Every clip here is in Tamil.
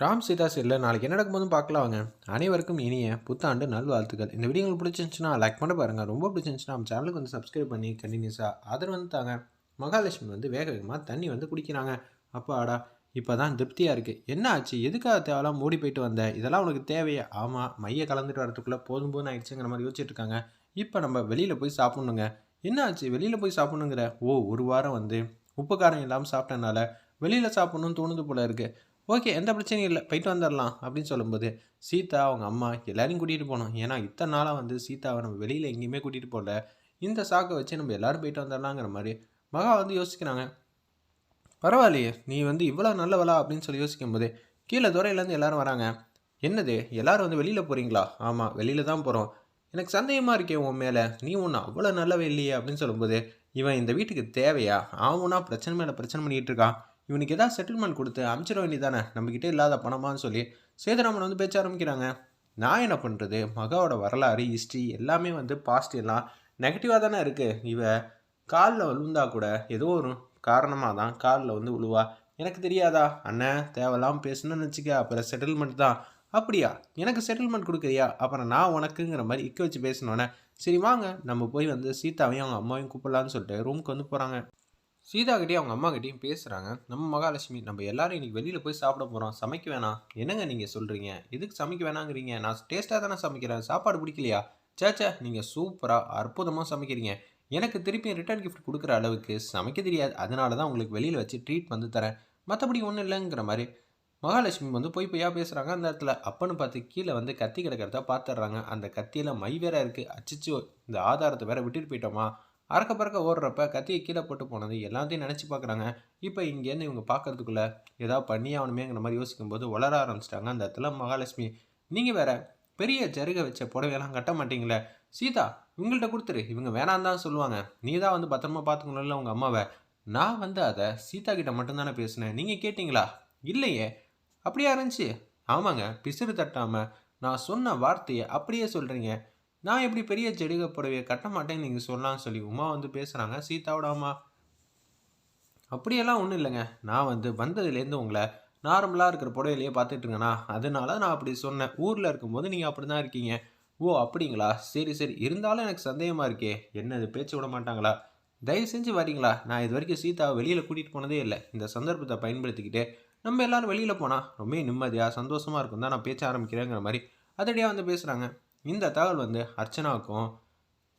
ராம் சீதா இல்லை நாளைக்கு என்ன நடக்கும்போதும் பார்க்கலாம் வாங்க அனைவருக்கும் இனிய புத்தாண்டு நல்வாழ்த்துக்கள். இந்த வீடியோ உங்களுக்கு பிடிச்சிருந்துச்சுன்னா லைக் பண்ண பாருங்கள் ரொம்ப பிடிச்சிருந்துச்சுன்னா நம்ம சேனலுக்கு வந்து சப்ஸ்கிரைப் பண்ணி கண்டினியூஸாக ஆதரவு வந்து தாங்க. மகாலட்சுமி வந்து வேக வேகமாக தண்ணி வந்து குடிக்கிறாங்க. அப்பாடா இப்போ தான் திருப்தியாக இருக்குது என்ன ஆச்சு? எதுக்காக தேவையெல்லாம் மூடி போயிட்டு வந்த? இதெல்லாம் உனக்கு தேவையா? ஆமாம் மைய கலந்துட்டு வரதுக்குள்ளே போதும் போதும் ஆயிடுச்சுங்கிற மாதிரி யோசிச்சுட்டு இருக்காங்க. இப்போ நம்ம வெளியில் போய் சாப்பிட்ணுங்க. என்ன ஆச்சு? வெளியில் போய் சாப்பிட்ணுங்கிற? ஓ ஒரு வாரம் வந்து உப்பு காரம் இல்லாமல் சாப்பிட்டனால வெளியில் சாப்பிட்ணுன்னு தோணுது போல இருக்குது ஓகே எந்த பிரச்சனையும் இல்லை. போயிட்டு வந்துடலாம் அப்படின்னு சொல்லும்போது சீதா அவங்க அம்மா எல்லாரையும் கூட்டிகிட்டு போனோம் ஏன்னா இத்தனை நாளாக வந்து சீதாவை நம்ம வெளியில் எங்கேயுமே கூட்டிகிட்டு போகல. இந்த சாக்கை வச்சு நம்ம எல்லாரும் போயிட்டு வந்துடலாங்கிற மாதிரி மகா வந்து யோசிக்கிறாங்க. பரவாயில்லையே நீ வந்து இவ்வளோ நல்லவளா அப்படின்னு சொல்லி யோசிக்கும் போது கீழே துறையிலேருந்து எல்லோரும் வராங்க. என்னது எல்லாரும் வந்து வெளியில் போகிறீங்களா ஆமாம் வெளியில் தான் போகிறோம் எனக்கு சந்தேகமாக இருக்கே உன் மேலே. நீ ஒன்று அவ்வளோ நல்லவே இல்லையே அப்படின்னு சொல்லும்போது இவன் இந்த வீட்டுக்கு தேவையா? அவனா பிரச்சனை மேலே பிரச்சனை பண்ணிகிட்டு இருக்கான். இவனுக்கு ஏதாவது செட்டில்மெண்ட் கொடுத்து அனுப்பிச்சிட வேண்டியதானே நம்மக்கிட்ட இல்லாத பணமான்னு சொல்லி சேதுராமன் வந்து பேச்ச ஆரம்பிக்கிறாங்க. நான் என்ன பண்ணுறது மகாவோட வரலாறு ஹிஸ்ட்ரி எல்லாமே வந்து பாஸ்ட் எல்லாம் நெகட்டிவாக தானே இருக்குது இவ காலில் விழுந்தா கூட ஏதோ ஒரு காரணமாக தான் காலில் வந்து விழுவா. எனக்கு தெரியாதா? அண்ணன் தேவையில்லாம் பேசணும்னு வச்சுக்க அப்புறம் செட்டில்மெண்ட் தான். அப்படியா? எனக்கு செட்டில்மெண்ட் கொடுக்குறியா? அப்புறம் நான் உனக்குங்கிற மாதிரி இக்க வச்சு பேசினோன்னே சரி வாங்க நம்ம போய் வந்து சீதாவையும் அவங்க அம்மாவையும் கூப்பிடலான்னு சொல்லிட்டு ரூமுக்கு வந்து போகிறாங்க சீதா கிட்டே அவங்க அம்மா கிட்டேயும் பேசுகிறாங்க நம்ம மகாலட்சுமி நம்ம எல்லாரும் இன்னைக்கு வெளியில் போய் சாப்பிட போகிறோம் சமைக்க வேணாம். என்னங்க நீங்கள் சொல்கிறீங்க எதுக்கு சமைக்க வேணாங்கிறீங்க? நான் டேஸ்ட்டாக தானே சமைக்கிறேன். சாப்பாடு பிடிக்கலையா? சேச்சா நீங்கள் சூப்பராக அற்புதமாக சமைக்கிறீங்க. எனக்கு திருப்பி ரிட்டர்ன் கிஃப்ட் கொடுக்குற அளவுக்கு சமைக்க தெரியாது. அதனால தான் உங்களுக்கு வெளியில் வச்சு ட்ரீட் வந்து தரேன். மற்றபடி ஒன்றும் இல்லைங்கிற மாதிரி மகாலட்சுமி வந்து போய் பொய்யா பேசுகிறாங்க அந்த இடத்துல. அப்பன்னு பார்த்து கீழே வந்து கத்தி கிடக்கிறத பார்த்துட்றாங்க. அந்த கத்தியில் மை வேற இருக்குது அச்சிச்சு இந்த ஆதாரத்தை வேற விட்டுட்டு போயிட்டோமா? அறக்க பறக்க ஓடுறப்ப கத்தியை கீழே போட்டு போனது எல்லாத்தையும் நினச்சி பார்க்குறாங்க. இப்போ இங்கேருந்து இவங்க பார்க்கறதுக்குள்ள ஏதாவது பண்ணி ஆகணுமேங்கிற மாதிரி யோசிக்கும்போது வளர ஆரம்பிச்சிட்டாங்க அந்த இடத்துல மகாலட்சுமி. நீங்கள் வேற பெரிய ஜருக வச்ச புடவையெல்லாம் கட்ட மாட்டீங்களே. சீதா இவங்கள்ட்ட கொடுத்துரு. இவங்க வேணாம் தான் சொல்லுவாங்க. நீ தான் வந்து பத்திரமா பார்த்துக்கணும்ல உங்கள் அம்மாவை. நான் வந்து அதை சீதா கிட்ட மட்டும்தானே பேசினேன். நீங்கள் கேட்டிங்களா? இல்லையே. அப்படியா இருந்துச்சு? ஆமாங்க பிசிறு தட்டாமல் நான் சொன்ன வார்த்தையை அப்படியே சொல்கிறீங்க நான் எப்படி பெரிய ஜெடிக புடவையை கட்ட மாட்டேன்னு நீங்கள் சொல்லலாம்னு சொல்லி உமா வந்து பேசுகிறாங்க சீதாவோட அம்மா அப்படியெல்லாம் ஒன்றும் இல்லைங்க. நான் வந்து வந்ததுலேருந்து உங்களை நார்மலாக இருக்கிற புடவையிலேயே பார்த்துட்ருங்கண்ணா அதனால நான் அப்படி சொன்னேன். ஊரில் இருக்கும்போது நீங்கள் அப்படி தான் இருக்கீங்க. ஓ அப்படிங்களா? சரி சரி. இருந்தாலும் எனக்கு சந்தேகமாக இருக்கே. என்னது பேச்சு விட மாட்டாங்களா? தயவு செஞ்சு வரீங்களா? நான் இது வரைக்கும் சீதாவை வெளியில் கூட்டிகிட்டு போனதே இல்லை. இந்த சந்தர்ப்பத்தை பயன்படுத்திக்கிட்டு நம்ம எல்லாரும் வெளியில் போனால் ரொம்ப நிம்மதியாக சந்தோஷமாக இருக்கும் தான் நான் பேச்ச ஆரம்பிக்கிறேங்கிற மாதிரி அதடியாக வந்து பேசுகிறாங்க இந்த தகவல் வந்து அர்ச்சனாவுக்கும்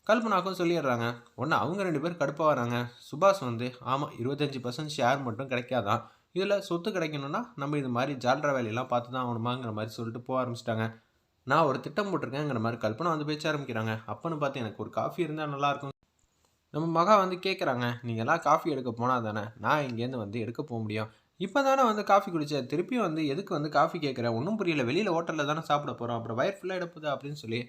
கல்பனாவுக்கும் சொல்லிடுறாங்க. ஒன்று அவங்க ரெண்டு பேரும் கடுப்பாக வராங்க. சுபாஷ் வந்து ஆமாம் இருபத்தஞ்சி பர்சன்ட் ஷேர் மட்டும் கிடைக்காதான். இதில் சொத்து கிடைக்கணும்னா நம்ம இது மாதிரி ஜால்ரா வேலையெல்லாம் பார்த்து தான் ஆகணுமாங்கிற மாதிரி சொல்லிட்டு போக ஆரம்பிச்சிட்டாங்க. நான் ஒரு திட்டம் போட்டிருக்கேங்கிற மாதிரி கல்பனா வந்து பேச்ச ஆரம்பிக்கிறாங்க. அப்பன்னு பார்த்து எனக்கு ஒரு காஃபி இருந்தால் நல்லாயிருக்கும். நம்ம மகா வந்து கேட்குறாங்க நீங்கள்லாம் காஃபி எடுக்க போனால் தானே நான் இங்கேருந்து வந்து எடுக்க போக முடியும். இப்போ தானே வந்து காஃபி குடித்தேன் திருப்பியும் வந்து எதுக்கு வந்து காஃபி கேட்குறேன் ஒன்றும் புரியல. வெளியில் ஹோட்டலில் தானே சாப்பிட போகிறோம் அப்புறம் வயர் ஃபுல்லாக எடுப்புது அப்படின்னு சொல்லி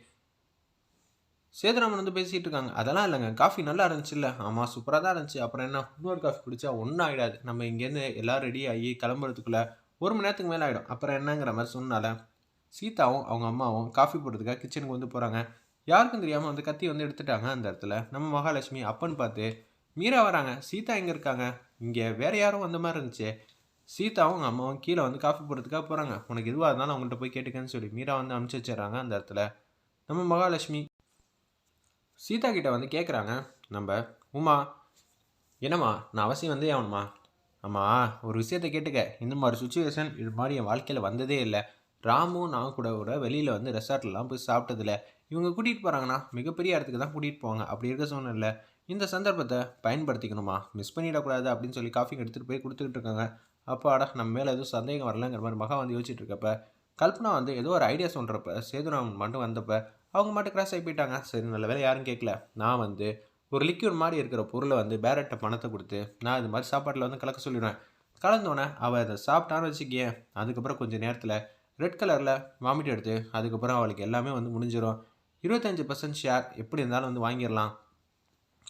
சேதுராமன் வந்து பேசிகிட்டு இருக்காங்க. அதெல்லாம் இல்லைங்க. காஃபி நல்லா இருந்துச்சுல்ல? ஆமாம் சூப்பராக தான் இருந்துச்சு. அப்புறம் என்ன? இன்னொரு காஃபி குடித்தா ஒன்றும் ஆகிடாது நம்ம இங்கேருந்து எல்லோரும் ரெடி ஆகி கிளம்புறதுக்குள்ளே ஒரு மணி நேரத்துக்கு மேலே ஆகிடும் அப்புறம் என்னங்கிற மாதிரி சொன்னால சீதாவும் அவங்க அம்மாவும் காஃபி போடுறதுக்காக கிச்சனுக்கு வந்து போகிறாங்க யாருக்கும் தெரியாமல் வந்து கத்தி வந்து எடுத்துட்டாங்க அந்த இடத்துல. நம்ம மகாலட்சுமி அப்பன்னு பார்த்து மீரா வராங்க. சீதா எங்கே இருக்காங்க? இங்கே வேறு யாரும் வந்த மாதிரி இருந்துச்சு. சீதாவும் அவங்க அம்மாவும் கீழே வந்து காஃபி போடுறதுக்காக போகிறாங்க உனக்கு எதுவாக இருந்தாலும் அவங்கள்ட்ட போய் கேட்டுக்கன்னு சொல்லி மீரா வந்து அனுப்பிச்சி வச்சிடறாங்க அந்த இடத்துல. நம்ம மகாலட்சுமி. சீதா கிட்ட வந்து கேட்குறாங்க நம்ம உமா என்னம்மா நான் அவசியம் வந்தே ஆகணுமா? ஆமாம் ஒரு விஷயத்தை கேட்டுக்க. இந்த மாதிரி சுச்சுவேஷன் இது மாதிரி என் வாழ்க்கையில் வந்ததே இல்லை. ராமும் நான் கூட கூட வெளியில் வந்து ரெசார்ட்லாம் போய் சாப்பிட்டதில்ல. இவங்க கூட்டிகிட்டு போகிறாங்கன்னா மிகப்பெரிய இடத்துக்கு தான் கூட்டிகிட்டு போவாங்க. அப்படி இருக்க சூழ்நிலை இந்த சந்தர்ப்பத்தை பயன்படுத்திக்கணுமா? மிஸ் பண்ணிடக்கூடாது அப்படின்னு சொல்லி காஃபி எடுத்துகிட்டு போய் கொடுத்துக்கிட்டு இருக்காங்க. அப்பாடா நம்ம மேலே எதுவும் சந்தேகம் வரலங்கிற மாதிரி மகா வந்து யோசிச்சுட்டு இருக்கப்ப கல்பனா வந்து ஏதோ ஒரு ஐடியா சொல்கிறப்ப சேதுராமன் மட்டும் வந்தப்ப அவங்க மட்டும் கிராஸ் ஆகி போயிட்டாங்க. சரி நல்ல வேலை யாரும் கேட்கல நான் வந்து ஒரு லிக்யூட் மாதிரி இருக்கிற பொருளை வந்து பேரட்டை பணத்தை கொடுத்து நான் இது மாதிரி சாப்பாட்டில் வந்து கலக்க சொல்லிடுவேன். கலந்தோடனே அவள் அதை சாப்பிட்டான்னு வச்சுக்கேன் அதுக்கப்புறம் கொஞ்சம் நேரத்தில் ரெட் கலரில் வாமிட் எடுத்து அதுக்கப்புறம் அவளுக்கு எல்லாமே வந்து முடிஞ்சிடும் இருபத்தஞ்சி பர்சன்ட் ஷேர் எப்படி இருந்தாலும் வந்து வாங்கிடலாம்.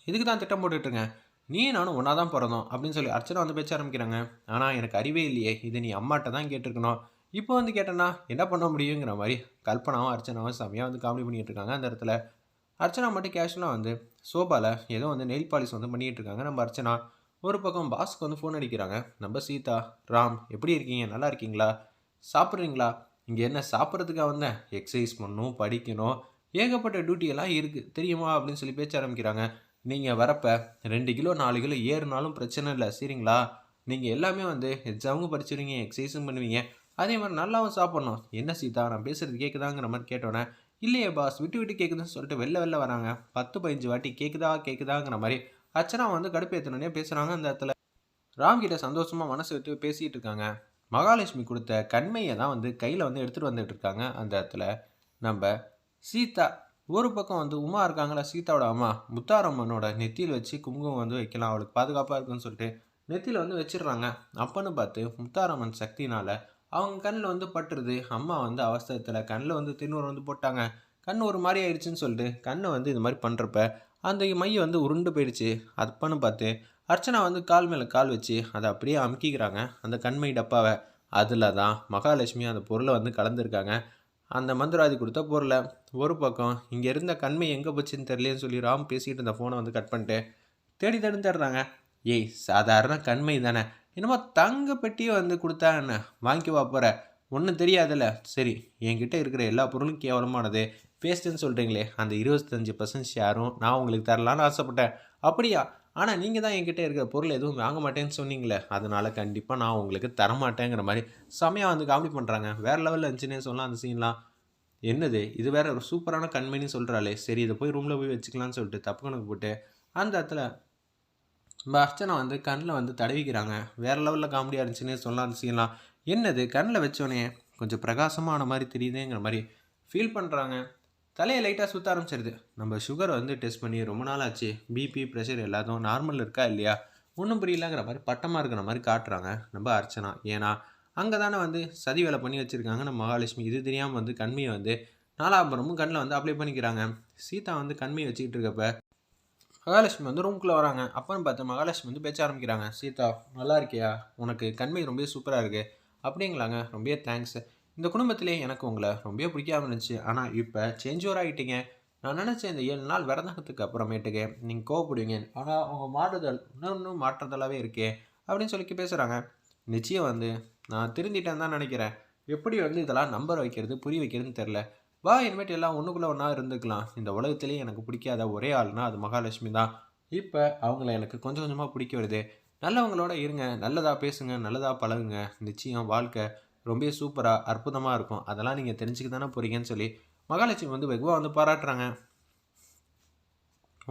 இதுக்கு தான் திட்டம் போட்டுட்ருங்க நீ நானும் ஒன்றா தான் பிறந்தோம் அப்படின்னு சொல்லி அர்ச்சனா வந்து பேச்ச ஆரம்பிக்கிறாங்க. ஆனால் எனக்கு அறிவே இல்லையே. இதை நீ அம்மாட்ட தான் கேட்டிருக்கணும். இப்போ வந்து கேட்டேன்னா என்ன பண்ண முடியுங்கிற மாதிரி கல்பனாவும் அர்ச்சனாவும் செம்மையாக வந்து காமெடி பண்ணிகிட்டு இருக்காங்க அந்த இடத்துல. அர்ச்சனா மட்டும் கேஷுவலாக வந்து சோபாவில் ஏதோ வந்து நெயில் பாலிஷ் வந்து பண்ணிகிட்டு இருக்காங்க. நம்ம அர்ச்சனா ஒரு பக்கம் பாஸ்க்கு வந்து ஃபோன் அடிக்கிறாங்க. நம்ம சீதா ராம் எப்படி இருக்கீங்க? நல்லா இருக்கீங்களா? சாப்பிட்றீங்களா? இங்கே என்ன சாப்பிட்றதுக்காக வந்தேன் எக்ஸசைஸ் பண்ணணும் படிக்கணும். ஏகப்பட்ட டியூட்டி எல்லாம் இருக்குது தெரியுமா? அப்படின்னு சொல்லி பேச்ச ஆரம்பிக்கிறாங்க. நீங்கள் வரப்போ ரெண்டு கிலோ நாலு கிலோ ஏறுனாலும் பிரச்சனை இல்லை சரிங்களா? நீங்கள் எல்லாமே வந்து எக்ஸாமும் படிச்சிருவீங்க எக்ஸசைஸும் பண்ணுவீங்க. அதே மாதிரி நல்லாவும் சாப்பிட்ணும். என்ன சீதா நான் பேசுகிறது கேட்குதாங்கிற மாதிரி கேட்டோன்னே இல்லையே பாஸ் விட்டு விட்டு கேட்குதுன்னு சொல்லிட்டு வெளில வெளில வராங்க. பத்து பதினஞ்சு வாட்டி கேட்குதா கேட்குதாங்கிற மாதிரி. அச்சனா வந்து கடுப்பேற்றனே பேசுகிறாங்க அந்த இடத்துல. ராம்கிட்ட சந்தோஷமாக மனசு விட்டு பேசிகிட்டு இருக்காங்க. மகாலட்சுமி கொடுத்த கண்மையை தான் வந்து கையில் வந்து எடுத்துகிட்டு வந்துட்டு இருக்காங்க அந்த இடத்துல. நம்ம சீதா ஒரு பக்கம் வந்து உமா இருக்காங்களா சீதாவோட அம்மா. முத்தாரம்மனோட நெத்தியில் வச்சு குங்குமம் வந்து வைக்கலாம் அவளுக்கு பாதுகாப்பாக இருக்குன்னு சொல்லிட்டு நெத்தியில் வந்து வச்சிடுறாங்க. அப்பன்னு பார்த்து முத்தாரம்மன் சக்தினால் அவங்க கண்ணில் வந்து பட்டுருது. அம்மா வந்து அவசரத்தில் கண்ணில் வந்து திண்ணூறு வந்து போட்டாங்க. கண் ஒரு மாதிரி ஆயிடுச்சுன்னு சொல்லிட்டு கண்ணை வந்து இது மாதிரி பண்ணுறப்ப அந்த மைய வந்து உருண்டு போயிடுச்சு. அப்பன்னு பார்த்து அர்ச்சனா வந்து கால் மேலே கால் வச்சு அதை அப்படியே அமுக்கிக்கிறாங்க. அந்த கண்மை டப்பாவை. அதில் தான் மகாலட்சுமி அந்த பொருளை வந்து கலந்துருக்காங்க. அந்த மந்திராதி கொடுத்த பொருளை. ஒரு பக்கம் இங்கே இருந்த கண்மை எங்கே போச்சுன்னு தெரியலன்னு சொல்லி ராம் பேசிக்கிட்டு இருந்த ஃபோனை வந்து கட் பண்ணிட்டு தேடி தேடி தேடுறாங்க. ஏய் சாதாரண கண்மை தானே. என்னமோ தங்க பெட்டியை வந்து கொடுத்தா என்ன வாங்கிக்குவா போகிற ஒன்றும் தெரியாதுல்ல. சரி என்கிட்ட இருக்கிற எல்லா பொருளும் கேவலமானது. வேஸ்ட்டுன்னு சொல்கிறீங்களே அந்த இருபத்தஞ்சி பர்சன்ட் ஷேரும் நான் உங்களுக்கு தரலான்னு ஆசைப்பட்டேன். அப்படியா? ஆனால் நீங்கள் தான் என்கிட்ட இருக்கிற பொருள் எதுவும் வாங்க மாட்டேன்னு சொன்னீங்களே அதனால் கண்டிப்பாக நான் உங்களுக்கு தரமாட்டேங்கிற மாதிரி செமையாக வந்து காமெடி பண்ணுறாங்க வேறு லெவலில் இருந்துச்சுன்னே சொல்லலாம் அந்த சீன்லாம் என்னது இது வேற ஒரு சூப்பரான கண்மணி சொல்கிறாளே சரி இதை போய் ரூமில் போய் வச்சுக்கலாம்னு சொல்லிட்டு தப்பு கணக்கு போட்டு அந்த இடத்துல நம்ம அர்ச்சனை வந்து கண்ணில் வந்து தடவிக்கிறாங்க. வேறு லெவலில் காமெடியாக இருந்துச்சுன்னே சொல்லலாம் அந்த சீன்லாம் என்னது கண்ணில் வச்சோடனே கொஞ்சம் பிரகாசமான மாதிரி தெரியுதுங்கிற மாதிரி ஃபீல் பண்ணுறாங்க தலையை லைட்டாக சுற்ற ஆரம்பிச்சிருது. நம்ம சுகர் வந்து டெஸ்ட் பண்ணி ரொம்ப நாள் ஆச்சு. பிபி ப்ரெஷர் எல்லாத்தையும் நார்மல் இருக்கா இல்லையா? ஒன்றும் புரியலங்கிற மாதிரி பட்டமாக இருக்கிற மாதிரி காட்டுறாங்க நம்ம அர்ச்சனா. ஏன்னா அங்கே தானே வந்து சதி வேலை பண்ணி வச்சுருக்காங்க நம்ம மகாலட்சுமி. இது தெரியாமல் வந்து கண்மையை வந்து நாலாபுரமும் கண்ணில் வந்து அப்ளை பண்ணிக்கிறாங்க. சீதா வந்து கண்மையை வச்சுக்கிட்டு இருக்கப்ப மகாலட்சுமி வந்து ரூம்குள்ளே வராங்க. அப்போன்னு பார்த்து மகாலட்சுமி வந்து பேச்ச ஆரம்பிக்கிறாங்க. சீதா நல்லா இருக்கியா? உனக்கு கண்மை ரொம்ப சூப்பராக இருக்குது அப்படிங்களாங்க. ரொம்ப தேங்க்ஸ் இந்த குடும்பத்திலே எனக்கு உங்களை ரொம்ப பிடிக்காம இருந்துச்சு. ஆனால் இப்போ சேஞ்ச் ஓவர் ஆகிட்டீங்க நான் நினச்சேன் இந்த ஏழு நாள் விரதத்துக்கு அப்புறமேட்டுக்கு நீங்கள் கோவப்படுவீங்க. ஆனால் அவங்க மாறுதல் இன்னும் மாற்றுதலாகவே இருக்கே அப்படின்னு சொல்லி பேசுகிறாங்க நிச்சயம் வந்து நான் திருந்திட்டேன் தான் நினைக்கிறேன். எப்படி வந்து இதெல்லாம் நம்பர் வைக்கிறது புரிய வைக்கிறதுன்னு தெரில வா இனிமேட்டு எல்லாம் ஒன்றுக்குள்ளே ஒன்றா இருந்துக்கலாம். இந்த உலகத்துலேயே எனக்கு பிடிக்காத ஒரே ஆள்னா அது மகாலட்சுமி தான். இப்போ அவங்கள எனக்கு கொஞ்சம் கொஞ்சமாக பிடிக்க வருது. நல்லவங்களோட இருங்க. நல்லதாக பேசுங்க. நல்லதாக பழகுங்க. நிச்சயம் வாழ்க்கை ரொம்ப சூப்பராக அற்புதமாக இருக்கும். அதெல்லாம் நீங்கள் தெரிஞ்சுக்க தானே போகிறீங்கன்னு சொல்லி மகாலட்சுமி வந்து வெகுவாக வந்து பாராட்டுறாங்க.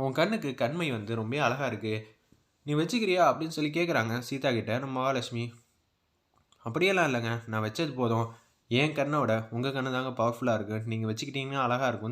உன் கண்ணுக்கு கண்மை வந்து ரொம்ப அழகாக இருக்குது நீ வச்சுக்கிறியா அப்படின்னு சொல்லி கேட்குறாங்க சீதா கிட்ட நம்ம மகாலட்சுமி. அப்படியெல்லாம் இல்லைங்க நான் வச்சது போதும். என் கண்ணோட உங்கள் கண்ணு தாங்க பவர்ஃபுல்லாக இருக்குது நீங்கள் வச்சுக்கிட்டீங்கன்னா அழகாக இருக்கும்.